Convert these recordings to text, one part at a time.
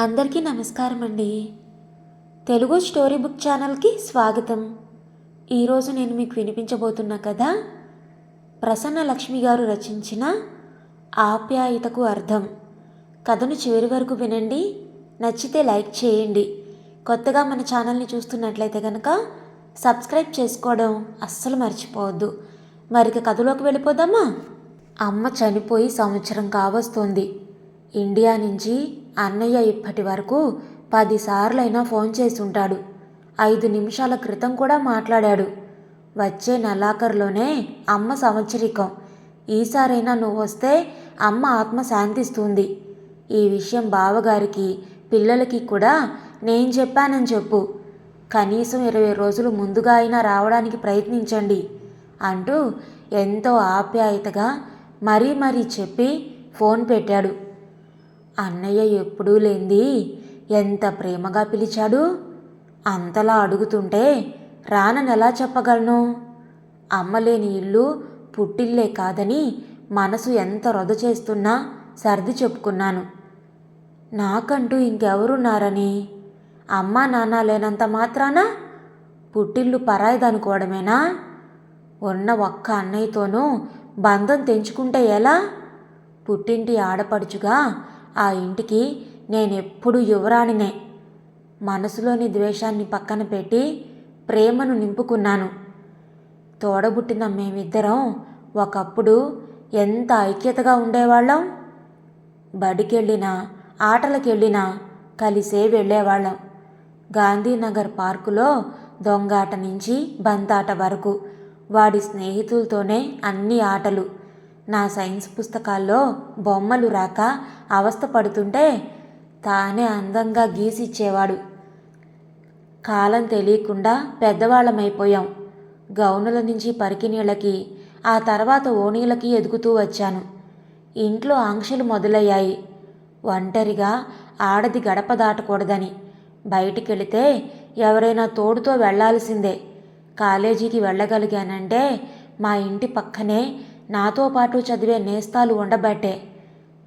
అందరికీ నమస్కారం అండి తెలుగు స్టోరీ బుక్ ఛానల్కి స్వాగతం. ఈరోజు నేను మీకు వినిపించబోతున్న కథ ప్రసన్న లక్ష్మి గారు రచించిన ఆప్యాయతకు అర్థం. కథను చివరి వరకు వినండి. నచ్చితే లైక్ చేయండి. కొత్తగా మన ఛానల్ని చూస్తున్నట్లయితే కనుక సబ్స్క్రైబ్ చేసుకోవడం అస్సలు మర్చిపోవద్దు. మరిక కథలోకి వెళ్ళిపోదామా? అమ్మ చనిపోయి సంవత్సరం కావస్తోంది. ఇండియా నుంచి అన్నయ్య ఇప్పటి వరకు పదిసార్లైనా ఫోన్ చేసి ఉంటాడు ఐదు నిమిషాల క్రితం కూడా మాట్లాడాడు. వచ్చే నెలాఖరులోనే అమ్మ సంవత్సరికం. ఈసారైనా నువ్వు వస్తే అమ్మ ఆత్మ శాంతిస్తుంది. ఈ విషయం బావగారికి పిల్లలకి కూడా నేను చెప్పానని చెప్పు. కనీసం ఇరవై రోజులు ముందుగా అయినా రావడానికి ప్రయత్నించండి అంటూ ఎంతో ఆప్యాయతగా మరీ మరీ చెప్పి ఫోన్ పెట్టాడు. అన్నయ్య ఎప్పుడూ లేంది. ఎంత ప్రేమగా పిలిచాడు? అంతలా అడుగుతుంటే రాననెలా ఎలా చెప్పగలను? అమ్మలేని ఇల్లు పుట్టిల్లే కాదని మనసు ఎంత రొద చేస్తున్నా సర్ది చెప్పుకున్నాను. నాకంటూ ఇంకెవరున్నారని? అమ్మా నాన్న లేనంత మాత్రాన? పుట్టిల్లు పరాయిదనుకోవడమేనా? ఉన్న ఒక్క అన్నయ్యతోనూ బంధం తెంచుకుంటే ఎలా? పుట్టింటి ఆడపడుచుగా ఆ ఇంటికి నేనెప్పుడు యువరాణినే. మనసులోని ద్వేషాన్ని పక్కన పెట్టి ప్రేమను నింపుకున్నాను. తోడబుట్టిన మేమిద్దరం ఒకప్పుడు ఎంత ఐక్యతగా ఉండేవాళ్ళం? బడికెళ్ళినా ఆటలకెళ్ళినా కలిసే వెళ్ళేవాళ్ళం. గాంధీనగర్ పార్కులో దొంగాట నుంచి బంతాట వరకు. వాడి స్నేహితులతోనే అన్ని ఆటలు. నా సైన్స్ పుస్తకాల్లో బొమ్మలు రాక అవస్థ పడుతుంటే తానే అందంగా గీసిచ్చేవాడు. కాలం తెలియకుండా పెద్దవాళ్ళమైపోయాం. గౌనుల నుంచి పరికినీళ్ళకి ఆ తర్వాత ఓణీలకి ఎదుగుతూ వచ్చాను. ఇంట్లో ఆంక్షలు మొదలయ్యాయి. ఒంటరిగా ఆడది గడప దాటకూడదని. బయటికెళితే ఎవరైనా తోడుతో వెళ్ళాల్సిందే. కాలేజీకి వెళ్ళగలిగానంటే మా ఇంటి పక్కనే నాతో పాటు చదివే నేస్తాలు ఉండబట్టే.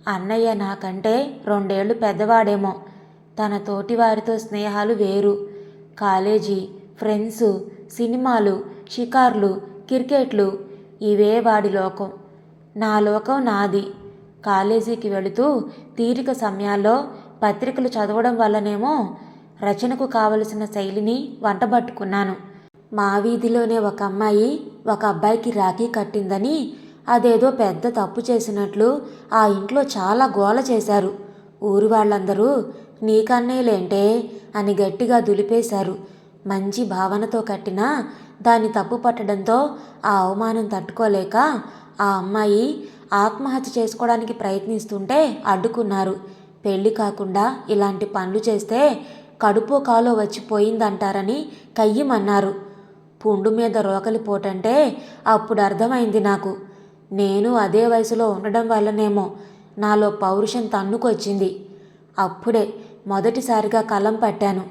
అన్నయ్య నాకంటే రెండేళ్ళు పెద్దవాడేమో. తన తోటివారితో స్నేహాలు వేరు. కాలేజీ ఫ్రెండ్స్ సినిమాలు షికార్లు క్రికెట్లు ఇవే వాడి లోకం. నా లోకం నాది. కాలేజీకి వెళుతూ తీరిక సమయాల్లో పత్రికలు చదవడం వల్లనేమో రచనకు కావలసిన శైలిని వంటబట్టుకున్నాను. మా వీధిలోనే ఒక అమ్మాయి ఒక అబ్బాయికి రాఖీ కట్టిందని అదేదో పెద్ద తప్పు చేసినట్లు ఆ ఇంట్లో చాలా గోల చేశారు. ఊరి వాళ్ళందరూ నీకన్నేలేంటే అని గట్టిగా దులిపేశారు. మంచి భావనతో కట్టినా దాన్ని తప్పు పట్టడంతో ఆ అవమానం తట్టుకోలేక ఆ అమ్మాయి ఆత్మహత్య చేసుకోవడానికి ప్రయత్నిస్తుంటే అడ్డుకున్నారు. పెళ్ళి కాకుండా ఇలాంటి పనులు చేస్తే కడుపు కాలో వచ్చిపోయిందంటారని కయ్యమన్నారు. పుండు మీద రోకలి పోటంటే అప్పుడు అర్థమైంది నాకు. నేను అదే వయసులో ఉండడం వల్లనేమో నాలో పౌరుషం తన్నుకొచ్చింది. అప్పుడే మొదటిసారిగా కలం పట్టాను.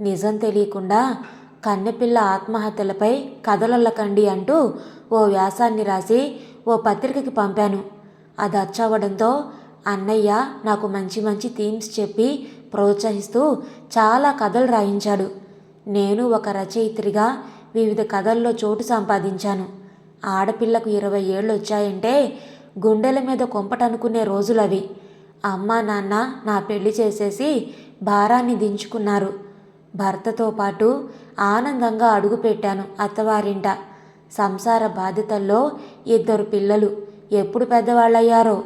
నిజం తెలియకుండా కన్నెపిల్ల ఆత్మహత్యలపై కథలల్లకండి అంటూ ఓ వ్యాసాన్ని రాసి ఓ పత్రికకి పంపాను. అది అచ్చవడంతో అన్నయ్య నాకు మంచి మంచి థీమ్స్ చెప్పి ప్రోత్సహిస్తూ చాలా కథలు రాయించాడు. నేను ఒక రచయిత్రిగా వివిధ కథల్లో చోటు సంపాదించాను. ఆడపిల్లకు ఇరవై ఏళ్ళు వచ్చాయంటే గుండెల మీద కొంపటనుకునే రోజులవి. అమ్మా నాన్న నా పెళ్ళి చేసేసి భారాన్ని దించుకున్నారు. భర్తతో పాటు ఆనందంగా అడుగుపెట్టాను అత్తవారింట. సంసార బాధ్యతల్లో ఇద్దరు పిల్లలు. ఎప్పుడు పెద్దవాళ్ళయ్యారో?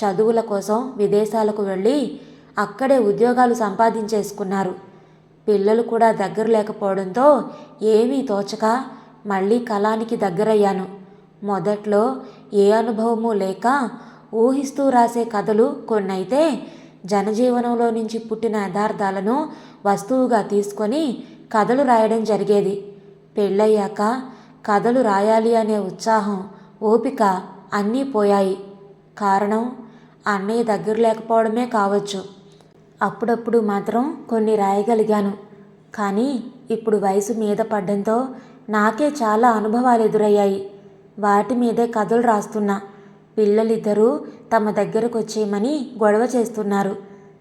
చదువుల కోసం విదేశాలకు వెళ్ళి అక్కడే ఉద్యోగాలు సంపాదించేసుకున్నారు. పిల్లలు కూడా దగ్గర లేకపోవడంతో ఏమీ తోచక మళ్ళీ కళానికి దగ్గరయ్యాను. మొదట్లో ఏ అనుభవము లేక ఊహిస్తూ రాసే కథలు కొన్నైతే జనజీవనంలో నుంచి పుట్టిన యథార్థాలను వస్తువుగా తీసుకొని కథలు రాయడం జరిగేది. పెళ్ళయ్యాక కథలు రాయాలి అనే ఉత్సాహం ఓపిక అన్నీ పోయాయి. కారణం అన్నయ్య దగ్గర లేకపోవడమే కావచ్చు. అప్పుడప్పుడు మాత్రం కొన్ని రాయగలిగాను. కానీ ఇప్పుడు వయసు మీద పడ్డంతో నాకే చాలా అనుభవాలు ఎదురయ్యాయి. వాటి మీదే కథలు రాస్తున్నా. పిల్లలిద్దరూ తమ దగ్గరకు వచ్చేయమని గొడవ చేస్తున్నారు.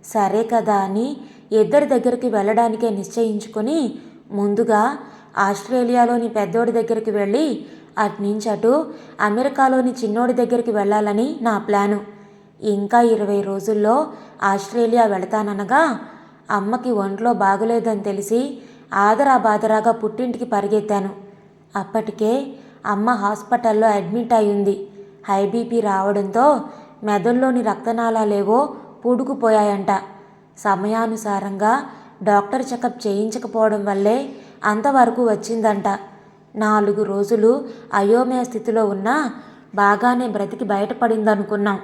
సరే కదా అని ఇద్దరి దగ్గరికి వెళ్ళడానికే నిశ్చయించుకొని ముందుగా ఆస్ట్రేలియాలోని పెద్దోడి దగ్గరికి వెళ్ళి అట్నుంచి అటు అమెరికాలోని చిన్నోడి దగ్గరికి వెళ్ళాలని నా ప్లాను. ఇంకా ఇరవై రోజుల్లో ఆస్ట్రేలియా వెళతాననగా అమ్మకి ఒంట్లో బాగలేదని తెలిసి ఆదరా బాదరాగా పుట్టింటికి పరిగెత్తాను. అప్పటికే అమ్మ హాస్పిటల్లో అడ్మిట్ అయింది హై బీపీ రావడంతో మెదడులోని రక్తనాళాలేవో పూడుకుపోయాయంట. సమయానుసారంగా డాక్టర్ చెకప్ చేయించకపోవడం వల్లే అంతవరకు వచ్చిందంట. నాలుగు రోజులు అయోమయ స్థితిలో ఉన్నా బాగానే బ్రతికి బయటపడిందనుకున్నాం.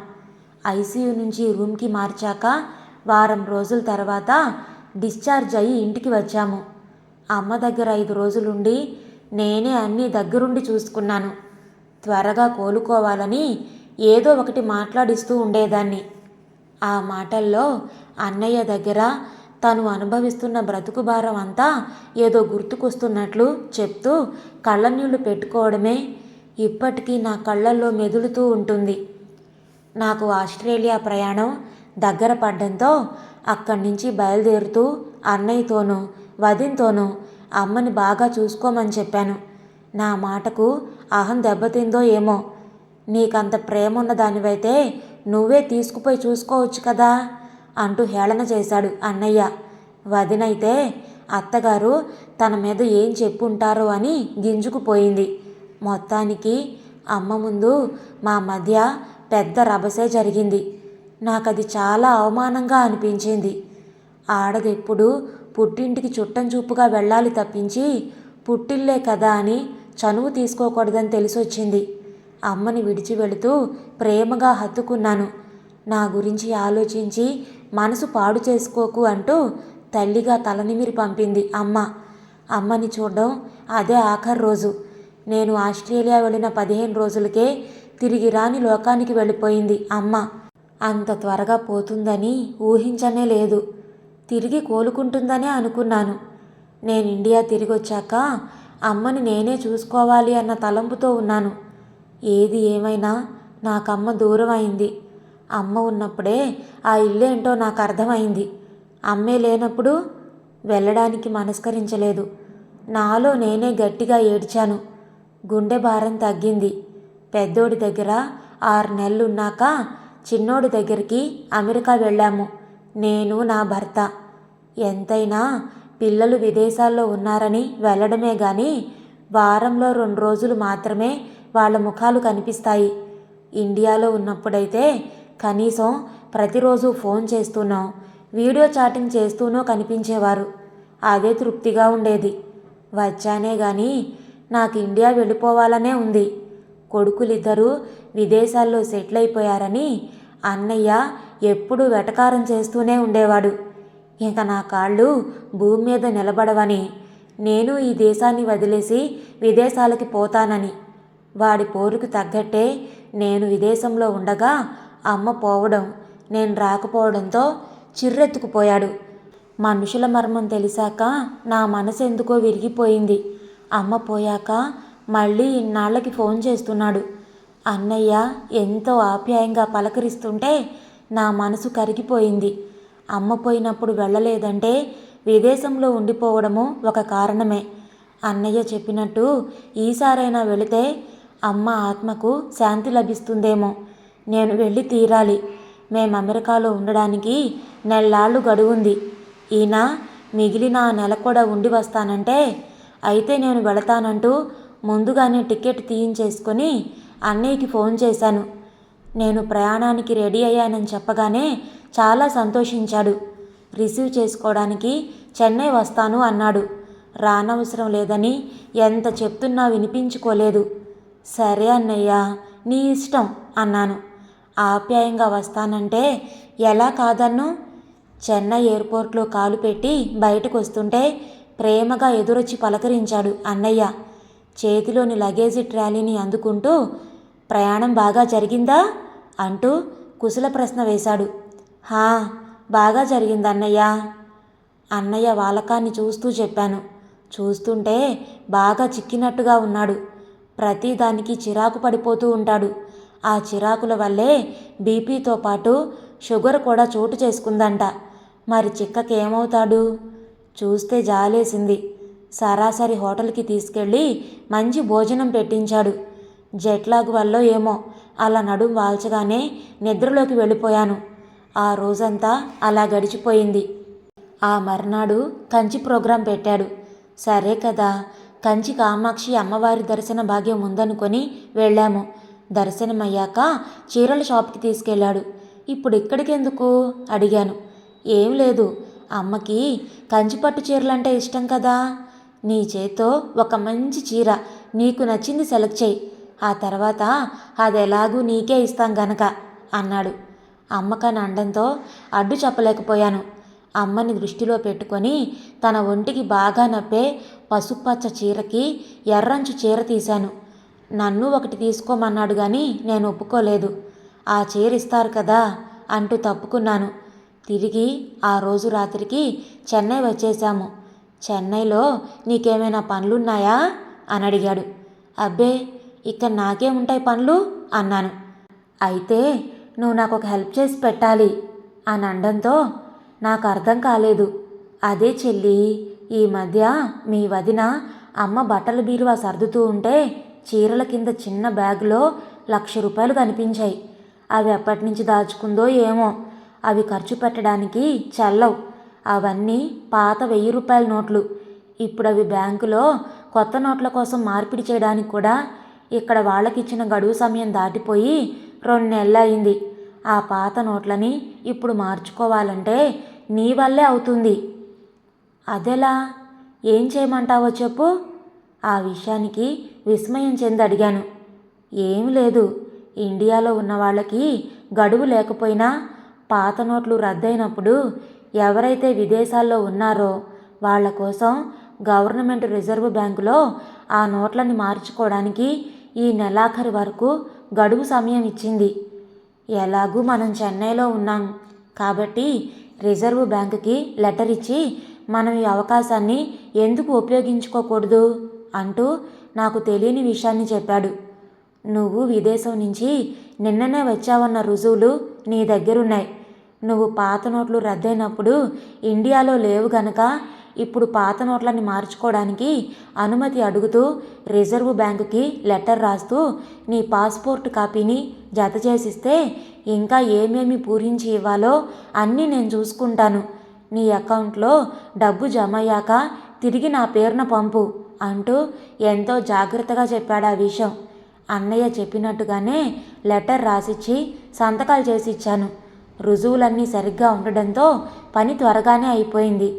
ఐసీయూ నుంచి రూమ్కి మార్చాక వారం రోజుల తర్వాత డిశ్చార్జ్ అయ్యి ఇంటికి వచ్చాము. అమ్మ దగ్గర ఐదు రోజులుండి నేనే అన్నీ దగ్గరుండి చూసుకున్నాను. త్వరగా కోలుకోవాలని ఏదో ఒకటి మాట్లాడిస్తూ ఉండేదాన్ని. ఆ మాటల్లో అన్నయ్య దగ్గర తను అనుభవిస్తున్న బ్రతుకు భారం అంతా ఏదో గుర్తుకొస్తున్నట్లు చెప్తూ కళ్ళనీళ్ళు పెట్టుకోవడమే ఇప్పటికీ నా కళ్ళల్లో మెదులుతూ ఉంటుంది. నాకు ఆస్ట్రేలియా ప్రయాణం దగ్గర పడ్డంతో అక్కడి నుంచి బయలుదేరుతూ అన్నయ్యతోనూ వదిన్తోనూ అమ్మని బాగా చూసుకోమని చెప్పాను. నా మాటకు అహం దెబ్బతిందో ఏమో. నీకంత ప్రేమ ఉన్న దానివైతే నువ్వే తీసుకుపోయి చూసుకోవచ్చు కదా? అంటూ హేళన చేశాడు అన్నయ్య. వదినైతే అత్తగారు తన మీద ఏం చెప్పుంటారో అని గింజుకుపోయింది మొత్తానికి అమ్మ ముందు మా మధ్య పెద్ద రభసే జరిగింది. నాకది చాలా అవమానంగా అనిపించింది. ఆడదెప్పుడు పుట్టింటికి చుట్టం చూపుగా వెళ్ళాలి తప్పించి పుట్టిల్లే కదా అని చనువు తీసుకోకూడదని తెలిసొచ్చింది. అమ్మని విడిచి వెళుతూ ప్రేమగా హత్తుకున్నాను. నా గురించి ఆలోచించి మనసు పాడు చేసుకోకు అంటూ తల్లిగా తలనిమిరి పంపింది అమ్మ. అమ్మని చూడడం అదే ఆఖరి రోజు. నేను ఆస్ట్రేలియా వెళ్ళిన పదిహేను రోజులకే తిరిగి రాని లోకానికి వెళ్ళిపోయింది అమ్మ. అంత త్వరగా పోతుందని ఊహించనే లేదు. తిరిగి కోలుకుంటుందనే అనుకున్నాను. నేను ఇండియా తిరిగి వచ్చాక అమ్మని నేనే చూసుకోవాలి అన్న తలంపుతో ఉన్నాను. ఏది ఏమైనా నాకమ్మ దూరం అయింది. అమ్మ ఉన్నప్పుడే ఆ ఇల్లేంటో నాకు అర్థమైంది. అమ్మే లేనప్పుడు వెళ్ళడానికి మనస్కరించలేదు. నాలో నేనే గట్టిగా ఏడ్చాను. గుండె భారం తగ్గింది. పెద్దోడి దగ్గర ఆరు నెలలున్నాక చిన్నోడి దగ్గరికి అమెరికా వెళ్ళాము. నేను నా భర్త. ఎంతైనా పిల్లలు విదేశాల్లో ఉన్నారని వెళ్ళడమే కానీ వారంలో రెండు రోజులు మాత్రమే వాళ్ళ ముఖాలు కనిపిస్తాయి. ఇండియాలో ఉన్నప్పుడైతే కనీసం ప్రతిరోజు ఫోన్ చేస్తున్నాం వీడియో చాటింగ్ చేస్తూనో కనిపించేవారు. అదే తృప్తిగా ఉండేది. వచ్చానే కానీ నాకు ఇండియా వెళ్ళిపోవాలనే ఉంది. కొడుకులిద్దరూ విదేశాల్లో సెటిల్ అయిపోయారని అన్నయ్య ఎప్పుడూ వెటకారం చేస్తూనే ఉండేవాడు. ఇంక నా కాళ్ళు భూమి మీద నిలబడవని నేను ఈ దేశాన్ని వదిలేసి విదేశాలకి పోతానని. వాడి పోరుకు తగ్గట్టే నేను విదేశంలో ఉండగా అమ్మ పోవడం నేను రాకపోవడంతో చిర్రెత్తుకుపోయాడు. మనుషుల మర్మం తెలిసాక నా మనసు ఎందుకో విరిగిపోయింది. అమ్మ పోయాక మళ్ళీ ఇన్నాళ్ళకి ఫోన్ చేస్తున్నాడు. అన్నయ్య ఎంతో ఆప్యాయంగా పలకరిస్తుంటే నా మనసు కరిగిపోయింది. అమ్మ పోయినప్పుడు వెళ్ళలేదంటే విదేశంలో ఉండిపోవడము ఒక కారణమే. అన్నయ్య చెప్పినట్టు ఈసారైనా వెళితే అమ్మ ఆత్మకు శాంతి లభిస్తుందేమో. నేను వెళ్ళి తీరాలి. మేము అమెరికాలో ఉండడానికి నెల్లాళ్ళు గడువుంది. ఈయన మిగిలిన నెల కూడా ఉండి వస్తానంటే అయితే నేను వెళతానంటూ ముందుగానే టికెట్ తీయించేసుకొని అన్నయ్యకి ఫోన్ చేశాను. నేను ప్రయాణానికి రెడీ అయ్యానని చెప్పగానే చాలా సంతోషించాడు. రిసీవ్ చేసుకోవడానికి చెన్నై వస్తాను అన్నాడు. రానవసరం లేదని ఎంత చెప్తున్నా వినిపించుకోలేదు. సరే అన్నయ్య నీ ఇష్టం అన్నాను. ఆప్యాయంగా వస్తానంటే ఎలా కాదన్ను? చెన్నై ఎయిర్పోర్ట్లో కాలు పెట్టి బయటకు వస్తుంటే ప్రేమగా ఎదురొచ్చి పలకరించాడు అన్నయ్య. చేతిలోని లగేజీ ట్రాలీని అందుకుంటూ ప్రయాణం బాగా జరిగిందా? అంటూ కుశల ప్రశ్న వేశాడు. హా బాగా జరిగింది అన్నయ్య. అన్నయ్య వాలకాన్ని చూస్తూ చెప్పాను. చూస్తుంటే బాగా చిక్కినట్టుగా ఉన్నాడు. ప్రతిదానికి చిరాకు పడిపోతూ ఉంటాడు. ఆ చిరాకుల వల్లే బీపీతో పాటు షుగర్ కూడా చోటు చేసుకుందంట. మరి చిక్కకి ఏమవుతాడు చూస్తే జాలేసింది. సరాసరి హోటల్కి తీసుకెళ్ళి మంచి భోజనం పెట్టించాడు. జెట్లాగ్ వల్ల ఏమో అలా నడుం వాల్చగానే నిద్రలోకి వెళ్ళిపోయాను. ఆ రోజంతా అలా గడిచిపోయింది. ఆ మర్నాడు కంచి ప్రోగ్రాం పెట్టాడు. సరే కదా కంచి కామాక్షి అమ్మవారి దర్శన భాగ్యం ఉందనుకొని వెళ్ళాము. దర్శనమయ్యాక చీరల షాప్కి తీసుకెళ్ళాడు. ఇప్పుడు ఇక్కడికెందుకు? అడిగాను. ఏం లేదు అమ్మకి కంచిపట్టు చీరలంటే ఇష్టం కదా? నీ చేత్తో ఒక మంచి చీర నీకు నచ్చింది సెలెక్ట్ చేయి. ఆ తర్వాత అది ఎలాగూ నీకే ఇస్తాం గనక అన్నాడు. అమ్మకని అండంతో అడ్డు చెప్పలేకపోయాను. అమ్మని దృష్టిలో పెట్టుకొని తన ఒంటికి బాగా నప్పే పసుపచ్చ చీరకి ఎర్రంచు చీర తీశాను. నన్ను ఒకటి తీసుకోమన్నాడు కానీ నేను ఒప్పుకోలేదు. ఆ చీర ఇస్తారు కదా అంటూ తప్పుకున్నాను. తిరిగి ఆ రోజు రాత్రికి చెన్నై వచ్చేశాము. చెన్నైలో నీకేమైనా పనులున్నాయా? అని అడిగాడు. అబ్బే ఇక్కడ నాకే ఉంటాయి పనులు అన్నాను. అయితే నువ్వు నాకు ఒక హెల్ప్ చేసి పెట్టాలి అని అనడంతో నాకు అర్థం కాలేదు. అదే చెల్లి ఈ మధ్య మీ వదిన అమ్మ బట్టల బీరువా సర్దుతూ ఉంటే చీరల కింద చిన్న బ్యాగులో లక్ష రూపాయలు కనిపించాయి. అవి ఎప్పటి నుంచి దాచుకుందో ఏమో అవి ఖర్చు పెట్టడానికి చల్లవు. అవన్నీ పాత వెయ్యి రూపాయల నోట్లు. ఇప్పుడు అవి బ్యాంకులో కొత్త నోట్ల కోసం మార్పిడి చేయడానికి కూడా ఇక్కడ వాళ్ళకిచ్చిన గడువు సమయం దాటిపోయి రెండు నెలలు అయింది. ఆ పాత నోట్లని ఇప్పుడు మార్చుకోవాలంటే నీ వల్లే అవుతుంది. అదెలా ఏం చేయమంటావో చెప్పు. ఆ విషయానికి విస్మయం చెంది అడిగాను. ఏం లేదు ఇండియాలో ఉన్న వాళ్ళకి గడువు లేకపోయినా పాత నోట్లు రద్దయినప్పుడు ఎవరైతే విదేశాల్లో ఉన్నారో వాళ్ళ కోసం గవర్నమెంట్ రిజర్వ్ బ్యాంకులో ఆ నోట్లని మార్చుకోవడానికి ఈ నెలాఖరు వరకు గడువు సమయం ఇచ్చింది. ఎలాగూ మనం చెన్నైలో ఉన్నాం. కాబట్టి రిజర్వ్ బ్యాంకుకి లెటర్ ఇచ్చి మనం ఈ అవకాశాన్ని ఎందుకు ఉపయోగించుకోకూడదు అంటూ నాకు తెలియని విషయాన్ని చెప్పాడు. నువ్వు విదేశం నుంచి నిన్ననే వచ్చావన్న రుజువులు నీ దగ్గరున్నాయి. నువ్వు పాత నోట్లు రద్దయినప్పుడు ఇండియాలో లేవు గనక ఇప్పుడు పాత నోట్లని మార్చుకోవడానికి అనుమతి అడుగుతూ రిజర్వ్ బ్యాంకుకి లెటర్ రాస్తూ నీ పాస్పోర్ట్ కాపీని జత చేసిస్తే ఇంకా ఏమేమి పూరించి ఇవ్వాలో అన్నీ నేను చూసుకుంటాను. నీ అకౌంట్లో డబ్బు జమ అయ్యాక తిరిగి నా పేరున పంపు అంటూ ఎంతో జాగ్రత్తగా చెప్పాడు ఆ విషయం. అన్నయ్య చెప్పినట్టుగానే లెటర్ రాసిచ్చి సంతకాలు చేసి ఇచ్చాను. రుజువులన్నీ సరిగ్గా ఉండడంతో పని త్వరగానే అయిపోయింది.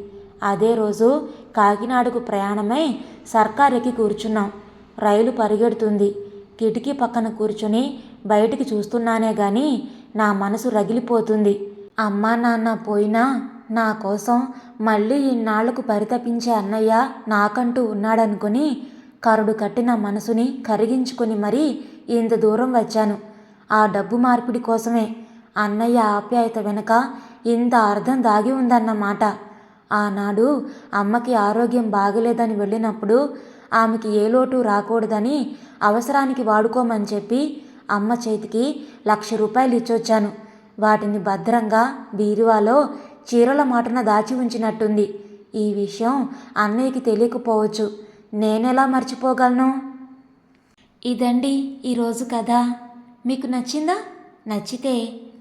అదే రోజు కాకినాడకు ప్రయాణమై సర్కారెక్కి కూర్చున్నాం. రైలు పరిగెడుతుంది. కిటికీ పక్కన కూర్చుని బయటికి చూస్తున్నానే గాని నా మనసు రగిలిపోతుంది. అమ్మా నాన్న పోయినా నా కోసం మళ్ళీ ఇన్నాళ్ళకు పరితపించే అన్నయ్య నాకంటూ ఉన్నాడనుకుని కరుడు కట్టిన మనసుని కరిగించుకొని మరీ ఇంత దూరం వచ్చాను. ఆ డబ్బు మార్పిడి కోసమే అన్నయ్య ఆప్యాయత వెనుక ఇంత అర్థం దాగి ఉందన్నమాట. ఆనాడు అమ్మకి ఆరోగ్యం బాగలేదని వెళ్ళినప్పుడు ఆమెకి ఏ లోటు రాకూడదని అవసరానికి వాడుకోమని చెప్పి అమ్మ చేతికి లక్ష రూపాయలు ఇచ్చొచ్చాను. వాటిని భద్రంగా బీరువాలో చీరల మాటన దాచి ఉంచినట్టుంది. ఈ విషయం అన్నయ్యకి తెలియకపోవచ్చు. నేనెలా మర్చిపోగలను? ఇదండి ఈరోజు కథ. మీకు నచ్చిందా? నచ్చితే